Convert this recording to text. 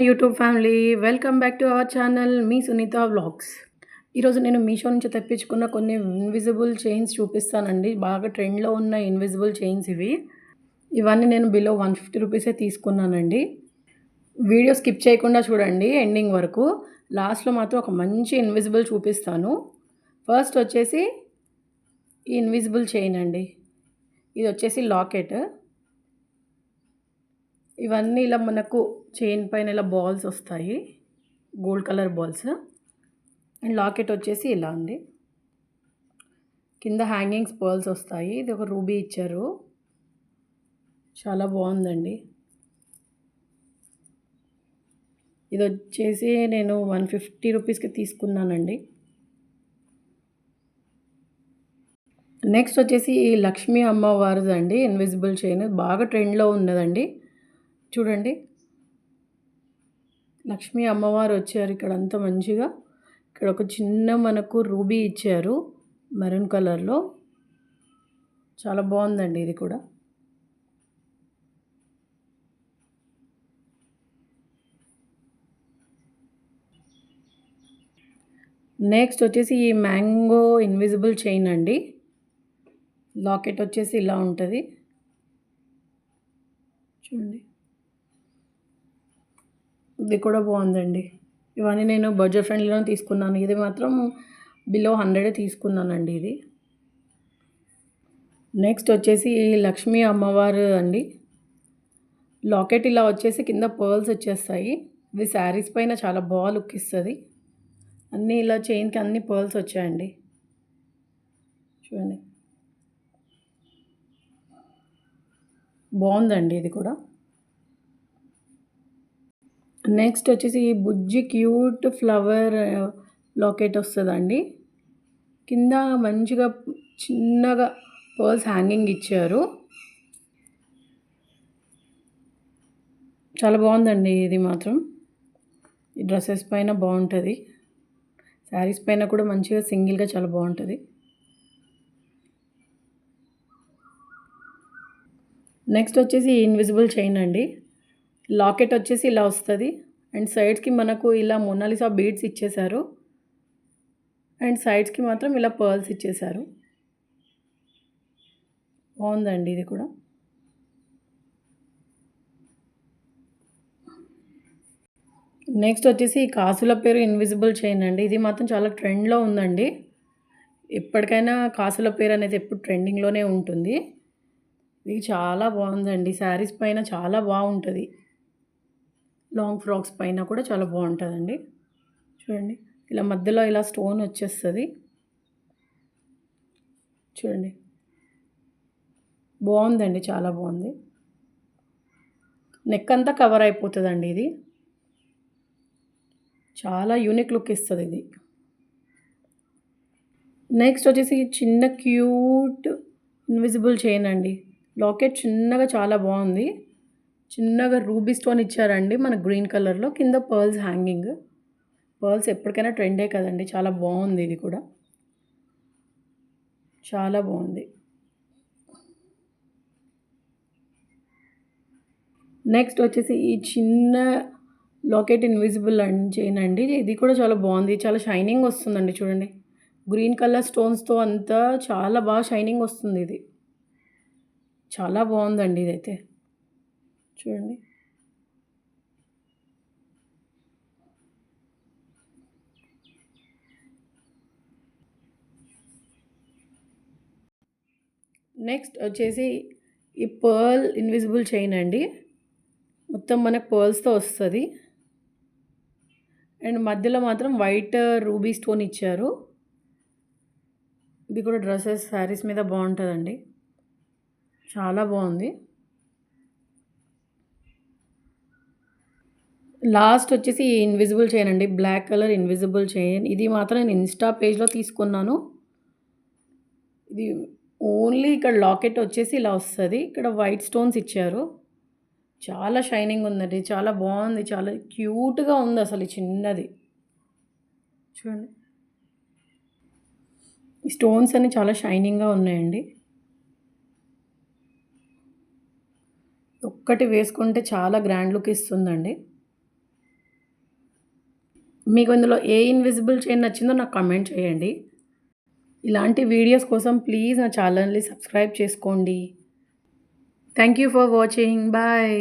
YouTube family welcome back to our channel me Sunitha vlogs. ఈరోజు నేను మీషో నుంచి తెప్పించుకున్న కొన్ని ఇన్విజిబుల్ చైన్స్ చూపిస్తానండి. బాగా ట్రెండ్లో ఉన్న ఇన్విజిబుల్ చైన్స్ ఇవి. ఇవన్నీ నేను బిలో వన్ ఫిఫ్టీ రూపీసే తీసుకున్నానండి. వీడియో స్కిప్ చేయకుండా చూడండి ఎండింగ్ వరకు. లాస్ట్లో మాత్రం ఒక మంచి ఇన్విజిబుల్ చూపిస్తాను. ఫస్ట్ వచ్చేసి ఈ ఇన్విజిబుల్ చైన్ అండి. ఇది వచ్చేసి లాకెట్ ఇవన్నీ ఇలా మనకు చైన్ పైన ఇలా బాల్స్ వస్తాయి. Gold colour balls. And locket వచ్చేసి ఇలా ఉంది కింద హ్యాంగింగ్స్ పర్ల్స్ వస్తాయి. ఇది ఒక రూబీ ఇచ్చారు. చాలా బాగుందండి. ఇది వచ్చేసి నేను వన్ ఫిఫ్టీ రూపీస్కి తీసుకున్నానండి. నెక్స్ట్ వచ్చేసి ఈ లక్ష్మీ అమ్మవారిది అండి ఇన్విజిబుల్ చైన్. బాగా ట్రెండ్లో ఉన్నదండి. చూడండి. లక్ష్మీ అమ్మవారు వచ్చారు ఇక్కడ అంత మంచిగా. ఇక్కడ ఒక చిన్న మనకు రూబీ ఇచ్చారు మెరూన్ కలర్లో. చాలా బాగుందండి ఇది కూడా. నెక్స్ట్ వచ్చేసి ఈ మ్యాంగో ఇన్విజిబుల్ చైన్ అండి. లాకెట్ వచ్చేసి ఇలా ఉంటుంది. చూడండి. ఇది కూడా బాగుందండి. ఇవన్నీ నేను బడ్జెట్ ఫ్రెండ్లీలో తీసుకున్నాను. ఇది మాత్రం బిలో హండ్రెడే తీసుకున్నానండి ఇది. నెక్స్ట్ వచ్చేసి లక్ష్మీ అమ్మవారు అండి. లాకెట్ ఇలా వచ్చేసి కింద పర్ల్స్ వచ్చేస్తాయి. ఇది శారీస్ పైన చాలా బాగా లుక్ ఇస్తుంది. అన్నీ ఇలా చైన్కి అన్ని పర్ల్స్ వచ్చాయండి. చూడండి. బాగుందండి ఇది కూడా. నెక్స్ట్ వచ్చేసి ఈ బుజ్జి క్యూట్ ఫ్లవర్ లాకెట్ వస్తుందండి. కింద మంచిగా చిన్నగా పర్ల్స్ హ్యాంగింగ్ ఇచ్చారు. చాలా బాగుందండి ఇది మాత్రం. ఈ డ్రెస్సెస్ పైన బాగుంటుంది. శారీస్ పైన కూడా మంచిగా సింగిల్గా చాలా బాగుంటుంది. నెక్స్ట్ వచ్చేసి ఇన్విజిబుల్ చైన్ అండి. లాకెట్ వచ్చేసి ఇలా వస్తుంది. అండ్ సైడ్స్కి మనకు ఇలా మొనాలిసా బీడ్స్ ఇచ్చేశారు. అండ్ సైడ్స్కి మాత్రం ఇలా పర్ల్స్ ఇచ్చేశారు. బాగుందండి ఇది కూడా. నెక్స్ట్ వచ్చేసి ఈ కాసుల పేరు ఇన్విజిబుల్ చైన్ అండి. ఇది మాత్రం చాలా ట్రెండ్లో ఉందండి. ఎప్పటికైనా కాసుల పేరు అనేది ఎప్పుడు ట్రెండింగ్లోనే ఉంటుంది. ఇది చాలా బాగుందండి. శారీస్ పైన చాలా బాగుంటుంది. లాంగ్ ఫ్రాక్స్ పైన కూడా చాలా బాగుంటుందండి. చూడండి ఇలా మధ్యలో ఇలా స్టోన్ వచ్చేస్తుంది. చూడండి బాగుందండి చాలా బాగుంది. నెక్ అంతా కవర్ అయిపోతుందండి ఇది. చాలా యూనిక్ లుక్ ఇస్తుంది ఇది. నెక్స్ట్ వచ్చేసి చిన్న క్యూట్ ఇన్విజిబుల్ చైన్ అండి. లాకెట్ చిన్నగా చాలా బాగుంది. చిన్నగా రూబీ స్టోన్ ఇచ్చారండి మన గ్రీన్ కలర్లో. కింద పర్ల్స్ హ్యాంగింగ్. పర్ల్స్ ఎప్పటికైనా ట్రెండే కదండి. చాలా బాగుంది ఇది కూడా. చాలా బాగుంది. నెక్స్ట్ వచ్చేసి ఈ చిన్న లాకెట్ ఇన్విజిబుల్ అండ్ చైన్ అండి. ఇది కూడా చాలా బాగుంది. చాలా షైనింగ్ వస్తుందండి చూడండి. గ్రీన్ కలర్ స్టోన్స్తో అంతా చాలా బాగా షైనింగ్ వస్తుంది ఇది. చాలా బాగుందండి ఇదైతే. చూడండి. నెక్స్ట్ వచ్చేసి ఈ పర్ల్ ఇన్విజిబుల్ చైన్ అండి. మొత్తం మనకు పర్ల్స్తో వస్తుంది. అండ్ మధ్యలో మాత్రం వైట్ రూబీ స్టోన్ ఇచ్చారు. ఇది కూడా డ్రెస్సెస్ శారీస్ మీద బాగుంటుందండి. చాలా బాగుంది. లాస్ట్ వచ్చేసి ఇన్విజిబుల్ చైన్ అండి. బ్లాక్ కలర్ ఇన్విజిబుల్ చైన్ ఇది మాత్రం నేను ఇన్స్టా పేజ్లో తీసుకున్నాను. ఇది ఓన్లీ ఇక్కడ లాకెట్ వచ్చేసి ఇలా వస్తుంది. ఇక్కడ వైట్ స్టోన్స్ ఇచ్చారు. చాలా షైనింగ్ ఉందండి. చాలా బాగుంది. చాలా క్యూట్గా ఉంది అసలు చిన్నది. చూడండి. ఈ స్టోన్స్ అన్ని చాలా షైనింగ్గా ఉన్నాయండి. ఒక్కటి వేసుకుంటే చాలా గ్రాండ్ లుక్ ఇస్తుందండి. మీకు ఇందులో ఏ ఇన్విజిబుల్ చైన్ నచ్చిందో నాకు కమెంట్ చేయండి. ఇలాంటి వీడియోస్ కోసం ప్లీజ్ నా ఛానల్ని సబ్స్క్రైబ్ చేసుకోండి. Thank you for watching bye